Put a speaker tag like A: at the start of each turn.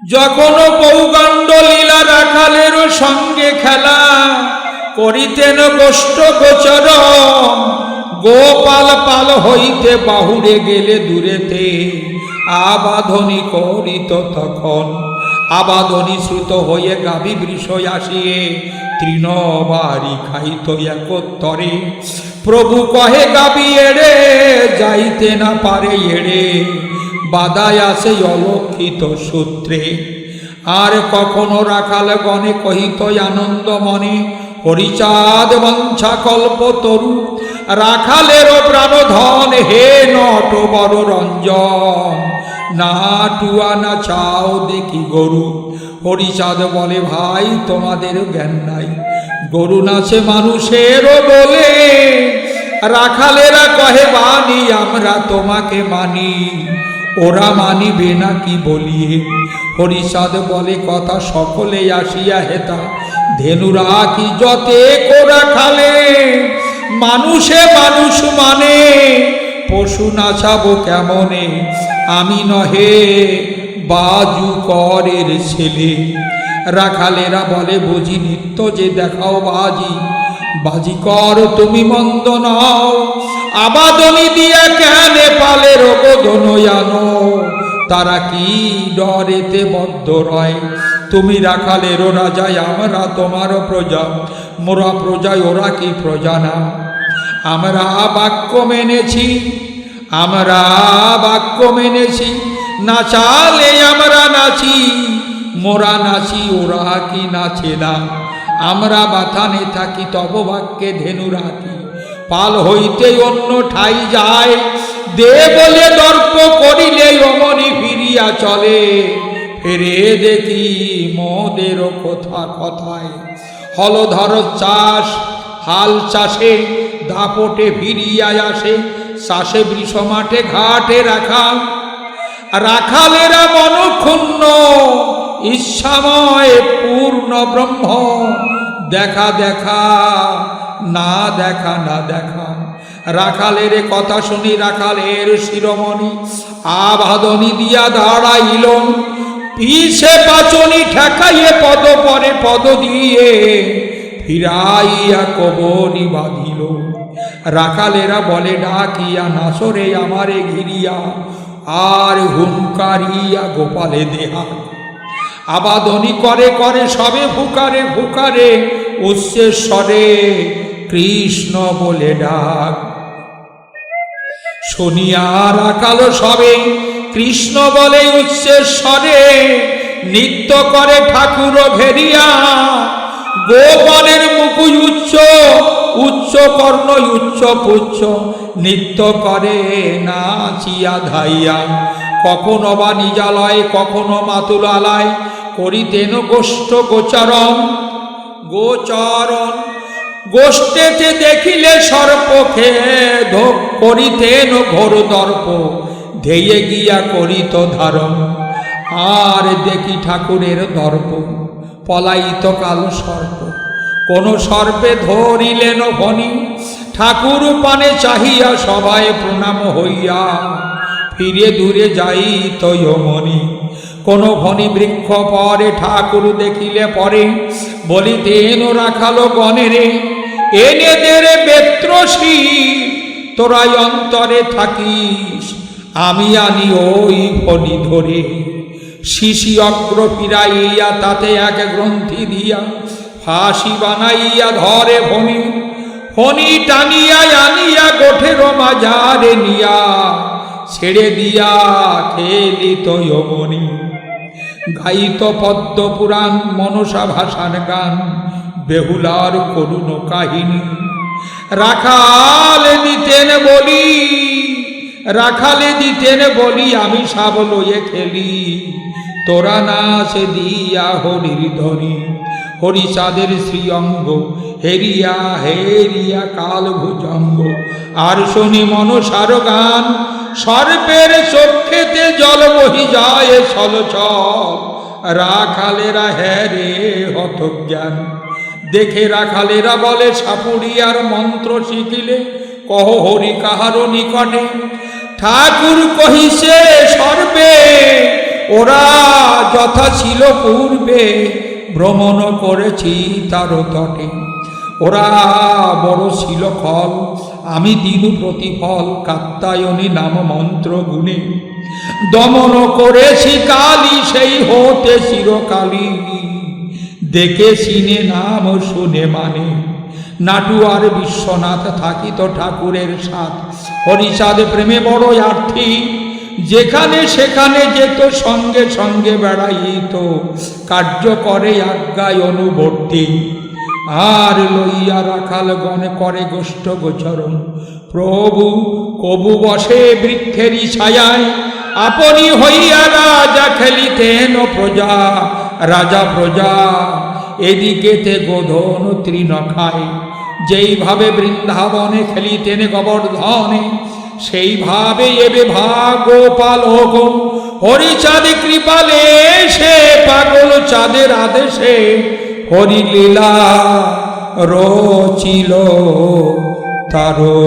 A: যখন পৌগণ্ড লীলা রাখালের সঙ্গে খেলা করিতেন গোষ্ঠ গোচর গোপাল পাল হইতে বাহুরে গেলে দূরেতে আবাধনী করিত তখন। আবাধনী শ্রুত হয়ে গাভী বৃষ আসিয়ে তৃণবারি খাইত একত্তরে। প্রভু কহে গাবি এড়ে যাইতে না পারে এড়ে। বাদায় আসে অলক্ষিত সূত্রে। আর কখনো রাখাল গণে কহিত আনন্দ মনে হরিচাঁদ বঞ্ছা কল্প তরু, রাখালের প্রাণধন হে নট বড় রঞ্জন। না টুয়া, না চাও দেখি গরু হরিচাঁদ বলে, ভাই, তোমাদের জ্ঞান নাই। গরু নাচে মানুষেরও বলে, রাখালেরা কহে, বাণী, আমরা তোমাকে মানি। ওরা মানিবে না কি বলিয়ে? হরিষাদ বলে, কথা সকলে আসিয়া হেতা। ধেনুরা কি যতে কোরা খালে? মানুষে মানুষ মানে। পশু নাচাবো কেমনে? আমি নহে বাজু করের ছেলে। রাখালেরা বলে, বুঝি নিত্য যে দেখাও বাজি। বাজি কর, তুমি মন্দ নাও। আবাদনি দিয়া কেনে পালের বোধনয়ানো তারা কি ডরেতে বদ্ধ রয়? তুমি রাখালে রাখালের রাজায় আমরা তোমার প্রজা। মোরা প্রজায়, ওরা কি প্রজা না? আমরা বাক্য মেনেছি, আমরা বাক্য মেনেছি। নাচালে আমরা নাচি, মোরা নাচি, ওরা কি নাচে না? আমরা বাথানে থাকি তব বাক্যে ধেনু রাখি পাল হইতে অন্য ঠাই যায়। দে বলে দর্প করিলে অমনি ফিরিয়া চলে। ফেরে দেখি মদের কথা কথায়। হলধর চাষ, হাল চাষে, দাপটে ফিরিয়া আসে। চাষে বৃষ মাঠে ঘাটে রাখা। রাখালেরা মনক্ষুণ্ণ। ইচ্ছাময় পূর্ণ ব্রহ্ম। দেখা দেখা, না দেখা না দেখা। রাখালের কথা শুনি রাখালের শিরোমণি। আবাদনি দিয়া দাঁড়াইল। পিছে পাচনি ঠেকাইয়ে পদ পরে পদ দিয়ে ফিরাইয়া কবরি বাঁধিল। রাখালেরা বলে, ডাকিয়া নাসরে আমারে ঘিরিয়া, আর হুঙ্কারিয়া গোপালে দেহা। আবাদনি করে করে, সবে ফুকারে ফুকারে উচ্চেশ্বরে কৃষ্ণ বলে ডাক। শুনিয়া রাখাল সবে, কৃষ্ণ বলে উচ্চেশ্বরে নৃত্য করে ঠাকুর ঘেরিয়া, গোপালের মুকুজ উচ্চ উচ্চ কর্ণ, উচ্চ পুচ্ছ, নৃত্য করে নাচিয়া ধাইয়া। কখনো বা নিজালয়, কখনো মাতুলালয় করিতেন গোষ্ঠ গোচরণ। গোচরণ। গোষ্ঠেতে দেখিলে সর্পকে ধোপ করিতেন ঘোর দর্প। ধেয়ে গিয়া করিত ধারণ। আর দেখি ঠাকুরের দর্প। পলাইত কাল সর্প। কোন সর্পে ধরিলেন ভনি। ঠাকুর পানে চাহিয়া সবাই প্রণাম হইয়া। ফিরে দূরে যাইত যমনি। কোন ভনি বৃক্ষ পরে ঠাকুর দেখিলে পরে বলিতেন, রাখালো গণেরে এনে দেরে বেত্রসী, তোরাই অন্তরে থাকিস, আমি আনি ওই ফণি ধরে। শিশি অগ্র ফিরাইয়া তাতে এক গ্রন্থি দিয়া, ফাঁসি বানাইয়া ধরে ফণি ফণি টানিয়া আনিয়া গোঠের মাঝারে নিয়া, ছেড়ে দিয়া খেলিত যমনি। গাইত পদ্ম পুরাণ, মনসা ভাষার গান, বেহুলার করুণ কাহিনী। রাখালে দিতেন বলি, রাখালে দিতেন বলি, আমি সাব লয়ে খেলি। তোরা নাচে দিয়া হরির ধরি হরিচাঁদের শ্রীঅঙ্গ, হেরিয়া হেরিয়া কাল ভুজঙ্গ আর শুনি মনসার গান সর্পের চক্ষেতে জল বহি যায় সলচল রাখালেরা হ্যারে হত জ্ঞান দেখে রাখালেরা বলে সাপুড়িয়ার মন্ত্র শিখিলে কহ হরি কাহারও নিকটে। ঠাকুর কহিছে সর্বে ওরা যথা ছিল পূর্বে, ভ্রমণ করেছি তার তটে। ওরা বড় ছিল ফল আমি দিনু প্রতিফল কাত্তায়নী নাম মন্ত্র গুণে। দমন করেছি কালি, সেই হতে চিরকালী দেখে সিনে নাম, শুনে মানে। নাটুয়ার বিশ্বনাথ থাকিত ঠাকুরের সাথ। হরিচাঁদ প্রেমে বড় আর্থী। যেখানে সেখানে যেত, সঙ্গে সঙ্গে বেড়াইত। কার্য করে আজ্ঞায় অনুবর্তী। আর লইয়া রাখাল গণে করে গোষ্ঠ গোচরণ। প্রভু, কবু বসে বৃক্ষেরই ছায়ায়, আপনি হইয়া রাজা খেলিতেন প্রজা, রাজা প্রজা। এদিকেতে গোধন তৃণ খায়। যেইভাবে বৃন্দাবনে খেলিতেন গোবর্ধনে, সেইভাবে এবে ভাগোপালক হরিচাঁদে কৃপালে সে পাগল চাঁদের আদেশে হরিলীলা রচিল তারো।